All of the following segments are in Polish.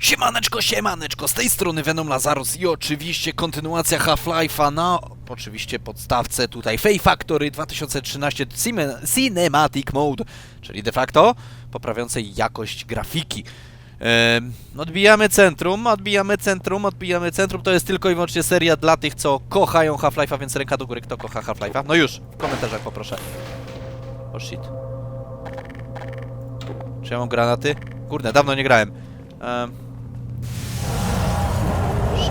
Siemaneczko, siemaneczko, z tej strony Venom Lazarus i oczywiście kontynuacja Half-Life'a na oczywiście podstawce tutaj Fay Factory 2013 Cine- Cinematic Mode, czyli de facto poprawiającej jakość grafiki. Em, odbijamy centrum, odbijamy centrum, odbijamy centrum, to jest tylko i wyłącznie seria dla tych, co kochają Half-Life'a, więc ręka do góry, kto kocha Half-Life'a. No już, w komentarzach poproszę. Oh shit. Czy ja mam granaty? Kurde, dawno nie grałem.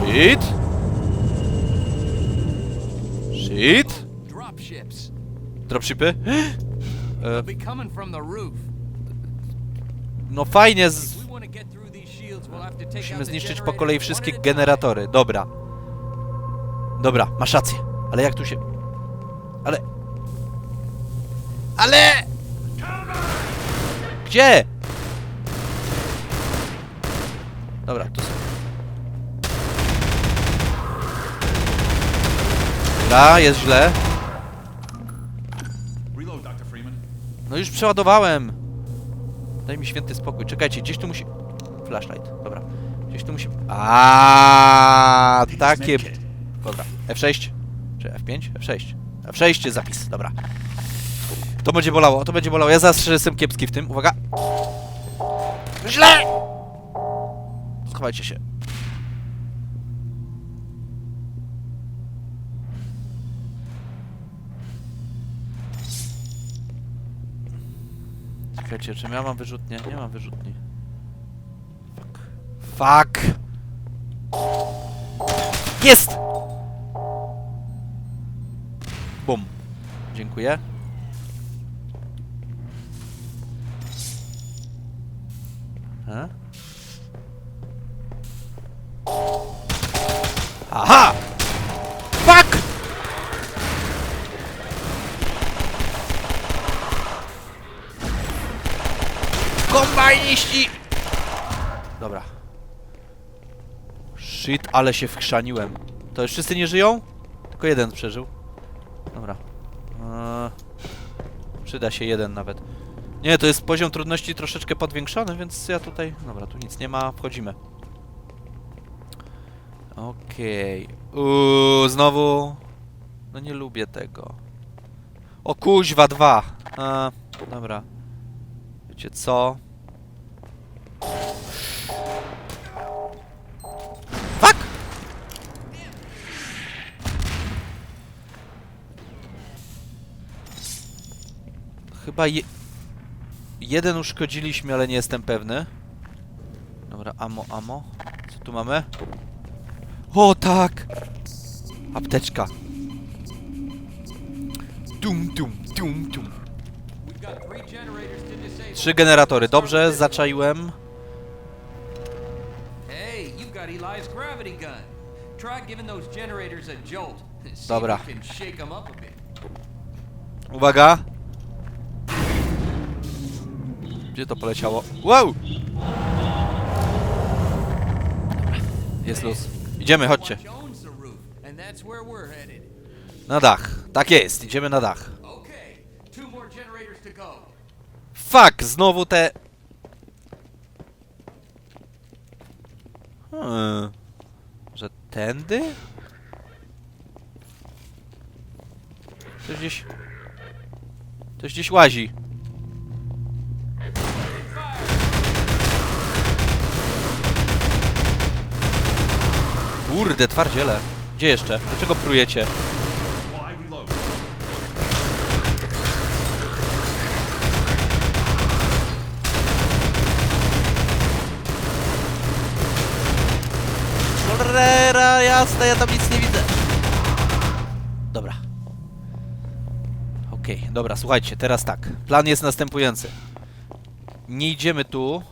Shit. Shit. Dropships. Dropshipy? E, be coming from the roof. no fajnie, z... We want to get through these shields. We'll have to take musimy out the zniszczyć po generators kolei one wszystkie at a time. generatory. Dobra. Dobra, masz rację. Ale jak tu się... Ale... Ale... Gdzie? Dobra, tu są. Dobra, jest źle. No już przeładowałem. Daj mi święty spokój. Czekajcie, gdzieś tu musi... Flashlight, dobra. Gdzieś tu musi... A, takie... Dobra, F6? Czy F5? F6. F6 jest zapis, dobra. To będzie bolało, to będzie bolało. Ja zawsze jestem kiepski w tym. Uwaga. Źle! Schowajcie się. Czekajcie, czy ja mam wyrzutnie? Nie mam wyrzutni. Fuck. Fuck! Jest! Bum. Dziękuję. A? Ale się wchrzaniłem. To już wszyscy nie żyją? Tylko jeden przeżył. Dobra. Eee, przyda się jeden nawet. Nie, to jest poziom trudności troszeczkę podwiększony, więc ja tutaj... Dobra, tu nic nie ma, wchodzimy. Okej. Uuu, znowu... No nie lubię tego. O kuźwa, dwa. Eee, dobra. Wiecie co? Chyba je... jeden uszkodziliśmy, ale nie jestem pewny. Dobra, amo, amo. Co tu mamy? O, tak! Apteczka. Dum, dum, dum, dum. Trzy generatory. Dobrze, zaczaiłem. Hey, you've Gdzie to poleciało? Wow! Jest luz. Idziemy, chodźcie. Na dach. Tak jest, idziemy na dach. Fuck! Znowu te... Hmm. Że tędy? Ktoś gdzieś... Ktoś gdzieś łazi. Kurde, twardziele. Gdzie jeszcze? Dlaczego prujecie? Cholera jasna, ja tam nic nie widzę. Dobra. Okej, dobra, słuchajcie, teraz tak. Plan jest następujący. Nie idziemy tu.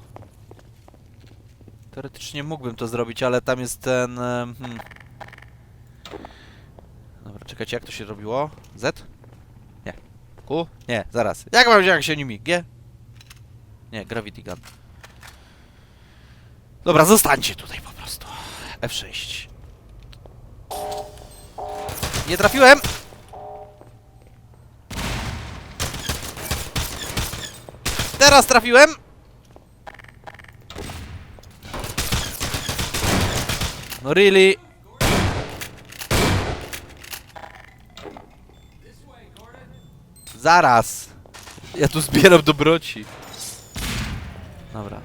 Teoretycznie mógłbym to zrobić, ale tam jest ten... em, Hmm. Dobra, czekajcie, jak to się robiło? Z? Nie. Q? Nie, zaraz. Jak mam jak się nimi? G? Nie, Gravity Gun. Dobra, zostańcie tutaj po prostu. F6. Nie trafiłem! Teraz trafiłem! No really? Zaraz. Ja tu zbieram dobroci. Dobra.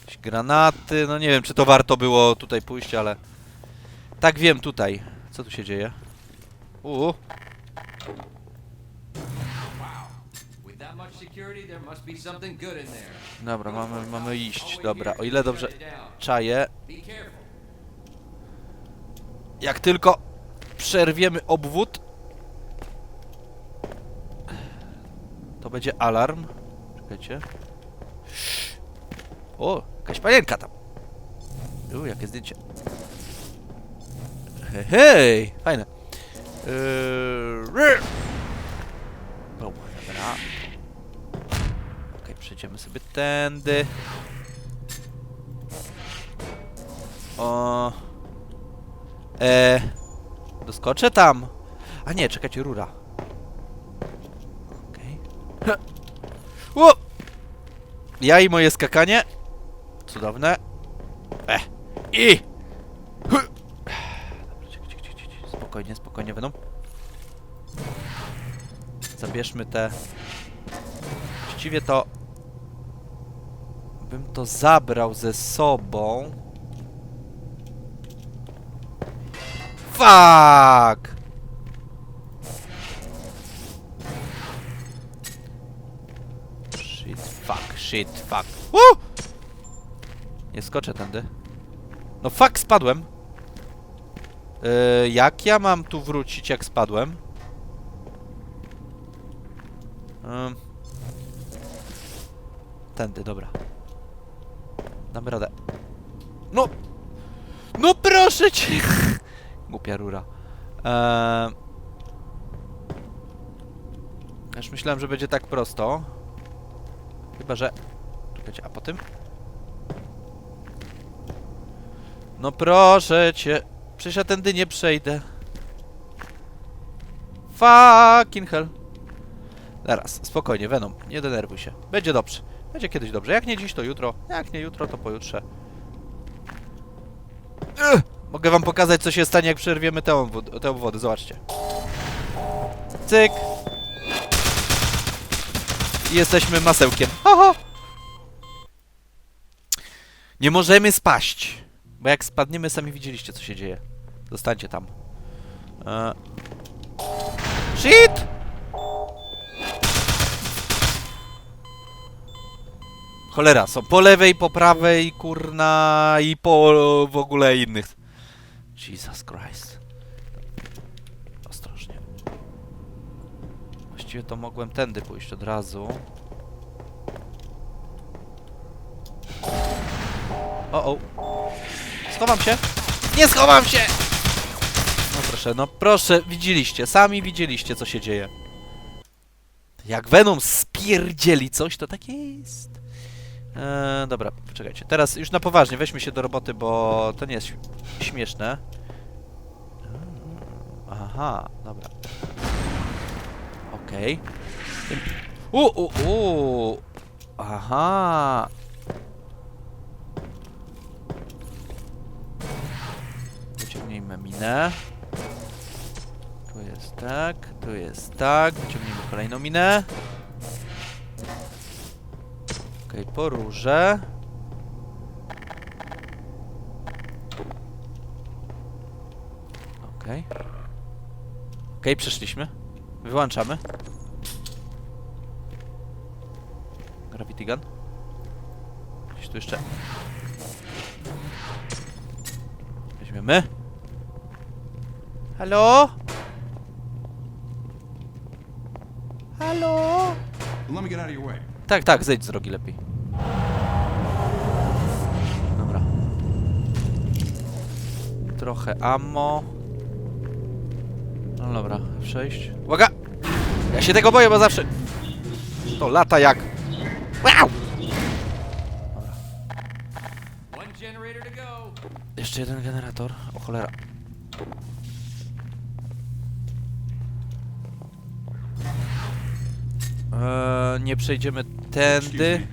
Jakieś granaty, no nie wiem czy to warto było tutaj pójść, ale... Tak wiem tutaj. Co tu się dzieje? Uuu. Dobra, mamy, mamy iść. Dobra, o ile dobrze czaję. Jak tylko przerwiemy obwód, to będzie alarm. Czekajcie. O, jakaś panienka tam. U, jakie zdjęcie. Hej, hej, fajne. Yy. O, dobra. Przejdziemy sobie tędy. O. E, doskoczę tam. A nie, czekajcie, rura. Okej. Okay. Ja i moje skakanie. Cudowne. E. I. Spokojnie, spokojnie będą. Zabierzmy te. Właściwie to. Bym to zabrał ze sobą. Fuck! Shit, fuck, shit, fuck. Woo! Nie skoczę tędy. No fuck, spadłem. Yy, jak ja mam tu wrócić, jak spadłem? Ym. Tędy, dobra. Damy radę. No! No proszę cię! Głupia rura. Eee... Już myślałem, że będzie tak prosto. Chyba, że... Czekajcie, a po tym? No proszę cię. Przecież ja tędy nie przejdę. Fucking hell. Zaraz, spokojnie, Venom, nie denerwuj się. Będzie dobrze. Będzie kiedyś dobrze. Jak nie dziś, to jutro. Jak nie jutro, to pojutrze. Ugh! Mogę wam pokazać, co się stanie, jak przerwiemy te, obwody, te obwody. Zobaczcie. Cyk. I jesteśmy masełkiem. Ho, ho. Nie możemy spaść. Bo jak spadniemy, sami widzieliście, co się dzieje. Zostańcie tam. E... Cholera, są po lewej, po prawej, kurna i po w ogóle innych. Jesus Christ. Ostrożnie. Właściwie to mogłem tędy pójść od razu. O, o. Schowam się. Nie schowam się! No proszę, no proszę, widzieliście, sami widzieliście, co się dzieje. Jak Venom spierdzieli coś, to tak jest. Eee, dobra, poczekajcie. Teraz już na poważnie, weźmy się do roboty, bo to nie jest śm- śmieszne. Aha, dobra. Okej. U, u, u. Aha. Wyciągnijmy minę. Tu jest tak, tu jest tak. Wyciągnijmy kolejną minę. Okej, po róże. Okej. Okej, przeszliśmy. Wyłączamy. Gravity gun. Gdzieś tu jeszcze. Weźmiemy. Halo? Halo? Let me get out of your way. Tak, tak, zejdź z drogi lepiej. Dobra. Trochę ammo. No dobra, przejść. Uwaga! Ja się tego boję, bo zawsze... To lata jak... Wow! Go. Jeszcze jeden generator. O cholera. Eee, nie przejdziemy tędy.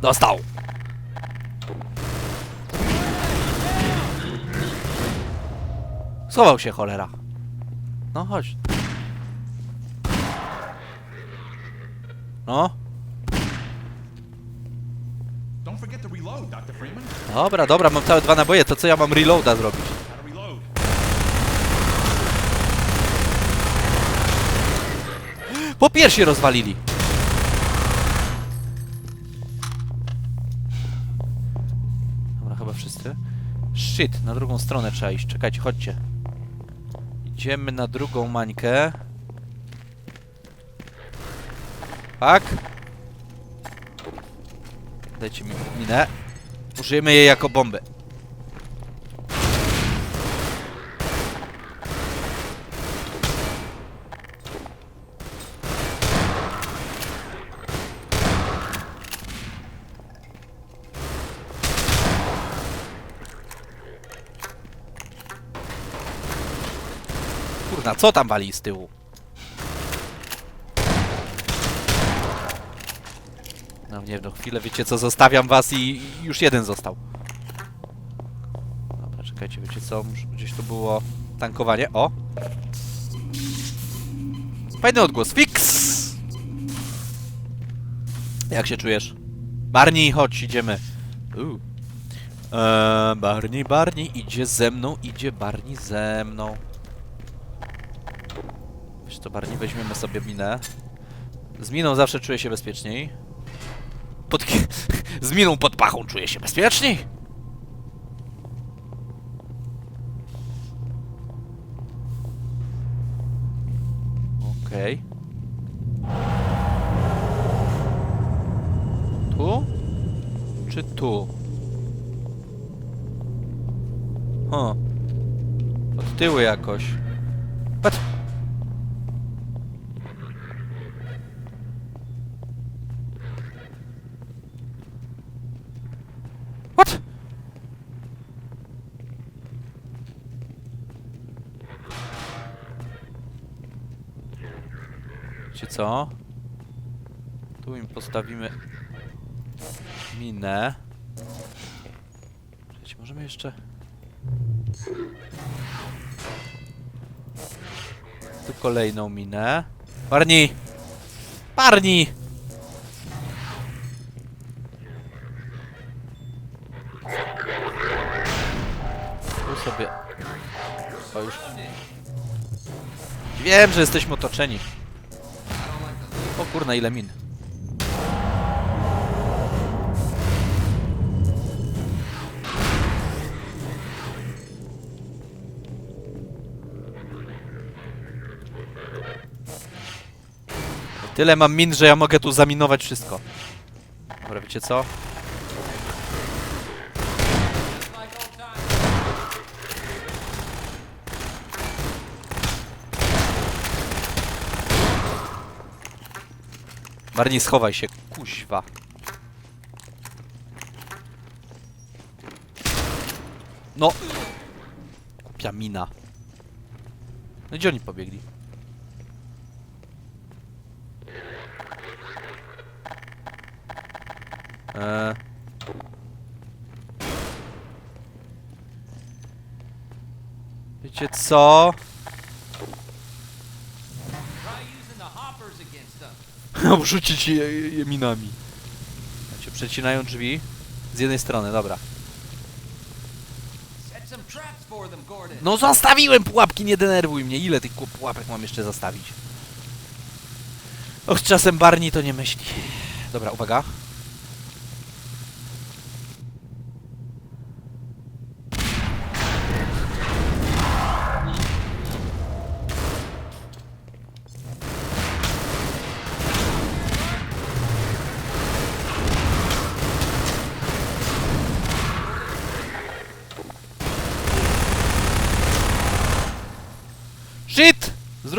Dostał! Schował się, cholera. No, chodź. No, dobra, dobra, mam całe dwa naboje, to co ja mam reloada zrobić? Po piersi rozwalili. Dobra, chyba wszyscy. Shit, na drugą stronę trzeba iść. Czekajcie, chodźcie. Idziemy na drugą mańkę. Tak. Dajcie mi minę. Użyjemy jej jako bomby. Kurna, co tam wali z tyłu? No nie, no chwilę, wiecie co, zostawiam was i już jeden został. Dobra, czekajcie, wiecie co, gdzieś tu było tankowanie, o! Fajny odgłos, fix! Jak się czujesz? Barney, chodź, idziemy. Uuu. Eee, Barney, Barney idzie ze mną, idzie Barney ze mną. Wiesz to Barney, weźmiemy sobie minę. Z miną zawsze czuję się bezpieczniej. Pod... Z miną pod pachą czuję się bezpieczniej. Okej. Tu? Czy tu? O. Od tyłu jakoś. Co? Tu im postawimy minę. Czekajcie, możemy jeszcze... Tu kolejną minę. Sobie... O już... Wiem, że jesteśmy otoczeni. Kurna, ile min. Tyle mam min, że ja mogę tu zaminować wszystko. Dobra, wiecie co? Barney, schowaj się, kuźwa. No! Kupia mina. No gdzie oni pobiegli? Eee... Wiecie co? Obrzucić je, je minami. Znaczy, przecinają drzwi. Z jednej strony, dobra. No zostawiłem pułapki, nie denerwuj mnie. Ile tych pułapek mam jeszcze zostawić? Och, czasem Barney to nie myśli. Dobra, uwaga.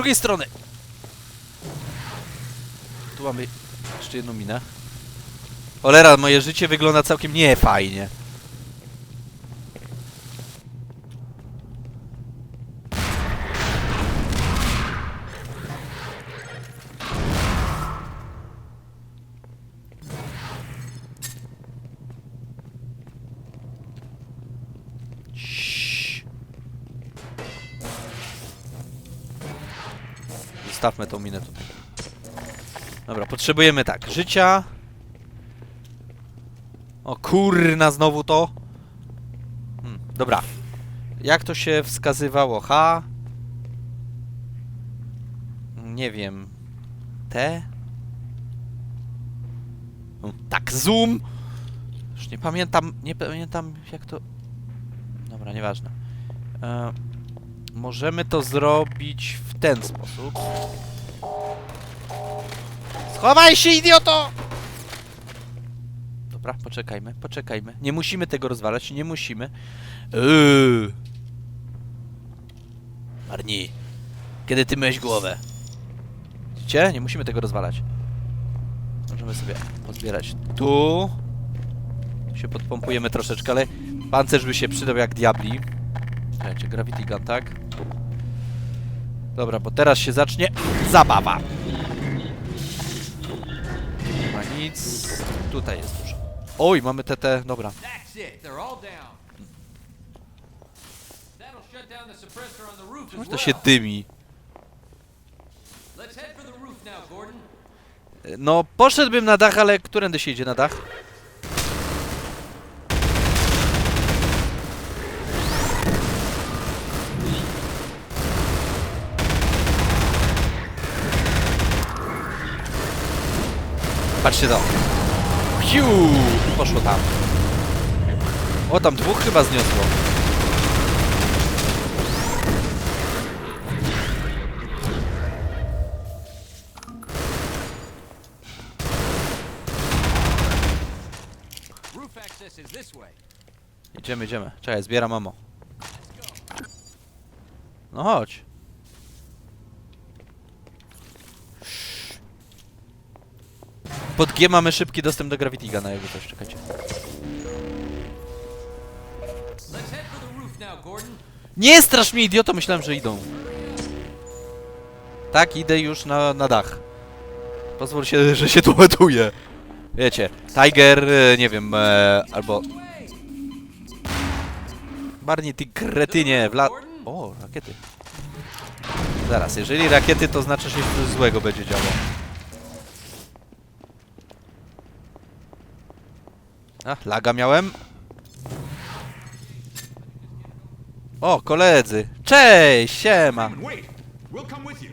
Drugiej strony. Tu mamy jeszcze jedną minę. Olera, moje życie wygląda całkiem nie fajnie. Zostawmy tą minę tutaj. Dobra, potrzebujemy tak, życia. O kurna, znowu to. Hmm, dobra. Jak to się wskazywało? H. Nie wiem. T. Hmm, Tak, zoom. Już nie pamiętam, nie pamiętam jak to... Dobra, nieważne. E, możemy to zrobić w ten sposób. Schowaj się, idioto! Dobra, poczekajmy, poczekajmy. Nie musimy tego rozwalać, nie musimy. Yy. Marni, kiedy ty myłeś głowę? Widzicie? Nie musimy tego rozwalać. Możemy sobie pozbierać tu. Tu się podpompujemy troszeczkę, ale pancerz by się przydał jak diabli. Słuchajcie, Gravity Gun, tak? Dobra, bo teraz się zacznie zabawa. Nie ma nic. Tutaj jest dużo. Oj, mamy TT, dobra. Może to się dymi. No, poszedłbym na dach, ale którędy się idzie na dach? Patrzcie to. Piu! Poszło tam. O, tam dwóch chyba zniosło. Idziemy, idziemy. Czekaj, zbieram mamo. No chodź. Pod G mamy szybki dostęp do Gravity Guna, jakby coś, czekajcie. Nie strasz mnie, idioto, myślałem, że idą. Tak, idę już na, na dach. Pozwól się, że się tu ładuje. Wiecie, Tiger, e, nie wiem, e, albo... Barney, ty kretynie, wla... O, rakiety. Zaraz, jeżeli rakiety, to znaczy, że coś złego będzie działo. A, laga miałem. O, koledzy. Cześć, siema.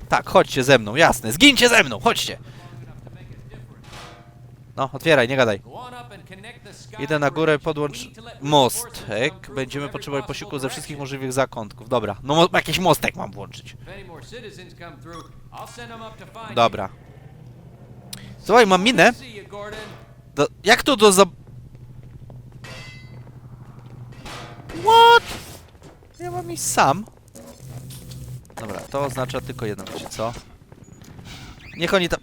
Tak, chodźcie ze mną, jasne. Zgincie ze mną, chodźcie. No, otwieraj, nie gadaj. Idę na górę, podłącz mostek. Będziemy every posiłku ze wszystkich możliwych zakątków. Dobra, no mo- jakiś mostek mam włączyć. Dobra. Słuchaj, mam minę. Do, jak to do za... What? Ja mam iść sam. Dobra, to oznacza tylko jedno, wiecie co? Niech oni tam...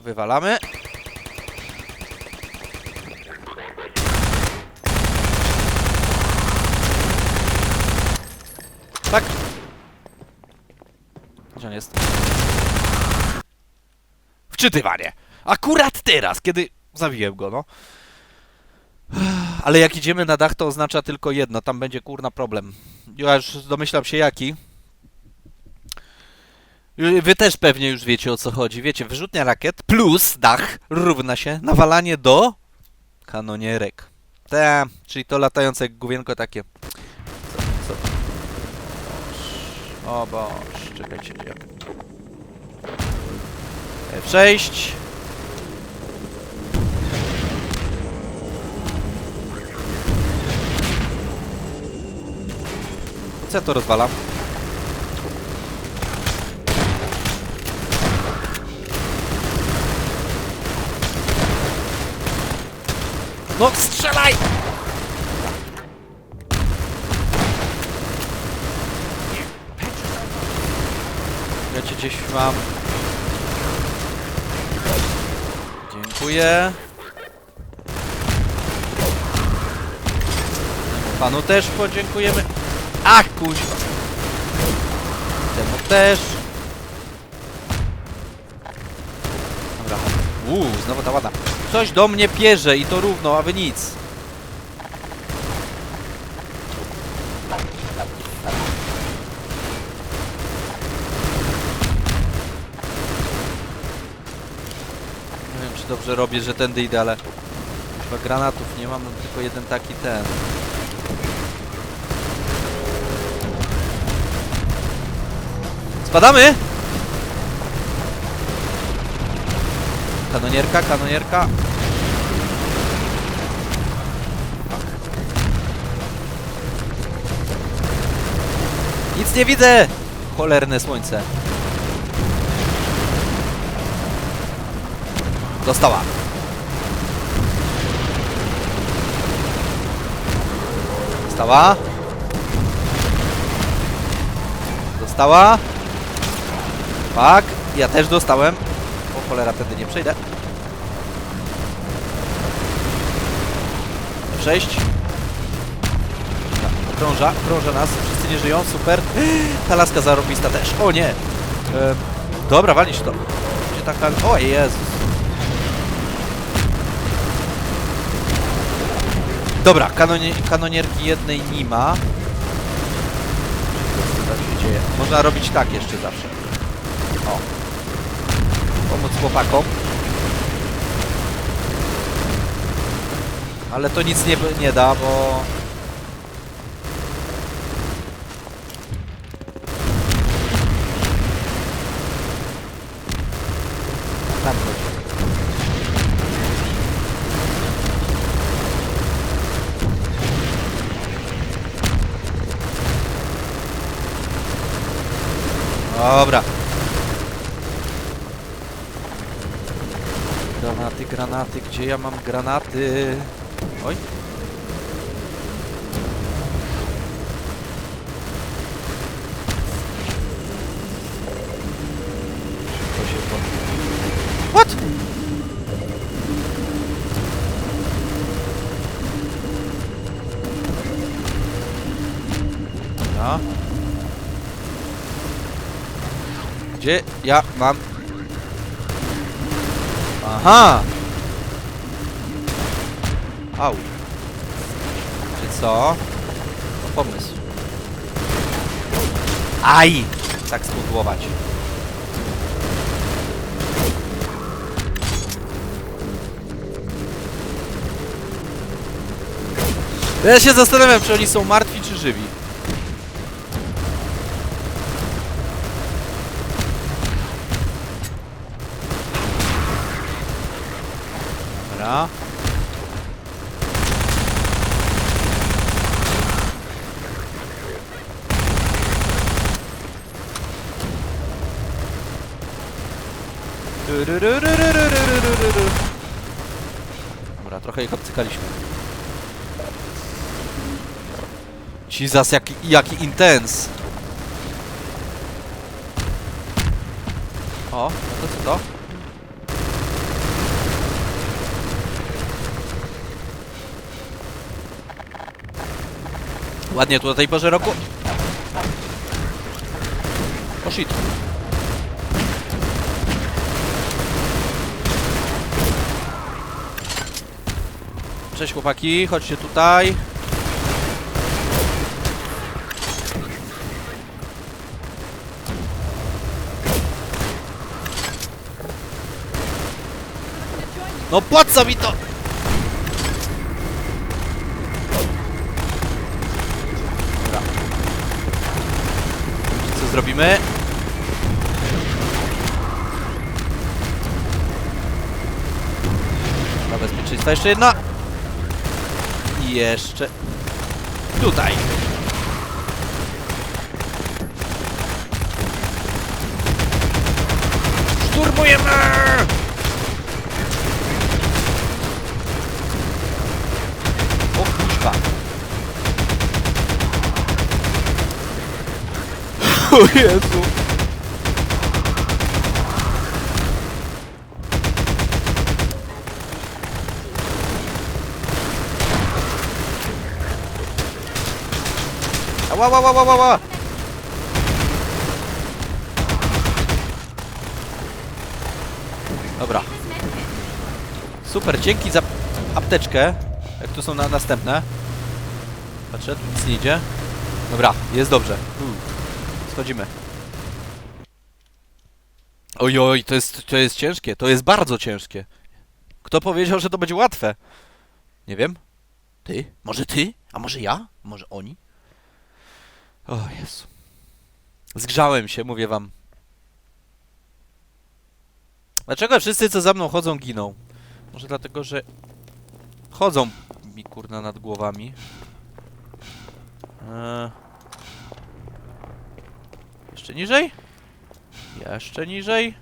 Wywalamy. Tak. Gdzie on jest? Wczytywanie. Akurat teraz, kiedy zawiłem go, no. Ale jak idziemy na dach, to oznacza tylko jedno. Tam będzie kurna problem. Ja już domyślam się jaki. Wy też pewnie już wiecie o co chodzi. Wiecie, wyrzutnia rakiet plus dach równa się nawalanie do kanonierek. Te, czyli to latające główienko takie. Co, co? O boż, czekajcie, gdzie? F6. Co to rozwalam? No strzelaj! Ja cię gdzieś mam. Dziękuję. Panu też podziękujemy. Ach, kuźwa. Temu też. Dobra. Uuu, znowu ta ładna. Coś do mnie pierze i to równo, a wy nic. Nie wiem, czy dobrze robię, że tędy idę, ale... Chyba granatów nie mam, mam tylko jeden taki ten. Spadamy! Kanonierka, kanonierka. Nic nie widzę! Cholerne słońce. Dostała. Dostała. Dostała. Tak, ja też dostałem. O cholera, wtedy nie przejdę. Przejść. Tak, Krąża, krąża nas, wszyscy nie żyją, super. Ta laska zarobista też, o nie. Dobra, walnij się to. Gdzie tak tam... O Jezus. Dobra, kanonie, kanonierki jednej nie ma. Można robić tak jeszcze zawsze. O. Pomóc chłopakom. Ale to nic nie, nie da, bo... Tam chodź. Dobra. Granaty, gdzie ja mam granaty? Oj. Dobra. Gdzie ja mam... Aha! Au. Czy co? To pomysł. Aj! Tak spudłować. Ja się zastanawiam, czy oni są martwi, czy żywi. Dobra, trochę ich obcykaliśmy. Jesus, jaki, jaki intens! O, no to co to? Ładnie tu o tej porze roku. O shit. Cześć chłopaki, chodźcie tutaj. No co mi to? Co zrobimy? Dla bezpieczeństwa jeszcze jedna. I jeszcze... Tutaj. Szturmujemy! O kuźwa. O Jezu. Ała, ała, ała, ała. Dobra. Super, dzięki za apteczkę. Jak tu są na następne. Patrzę, tu nic nie idzie. Dobra, jest dobrze. Schodzimy. Oj, oj, to jest, to jest ciężkie. To jest bardzo ciężkie. Kto powiedział, że to będzie łatwe? Nie wiem. Ty? Może ty? A może ja? Może oni? O Jezu. Zgrzałem się, mówię wam. Dlaczego wszyscy, co za mną chodzą, giną? Może dlatego, że chodzą mi kurna nad głowami. Eee. Jeszcze niżej? Jeszcze niżej?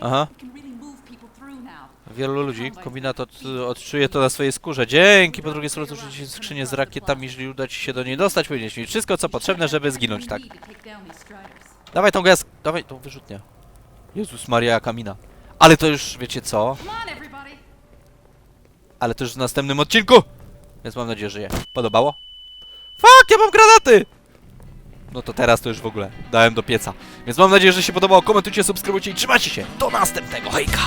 Aha. Wielu ludzi, kombinat od, odczuje to na swojej skórze. Dzięki, po drugiej stronie użycie skrzynię z rakietami, jeżeli uda ci się do niej dostać, powinieneś mieć wszystko, co potrzebne, żeby zginąć, tak. Dawaj tą gaz, dawaj tą wyrzutnię. Jezus Maria, jaka mina. Ale to już, wiecie co? Ale to już w następnym odcinku! Więc mam nadzieję, że je podobało. Fuck, ja mam granaty! No to teraz to już w ogóle dałem do pieca. Więc mam nadzieję, że się podobało. Komentujcie, subskrybujcie i trzymajcie się. Do następnego. Hejka!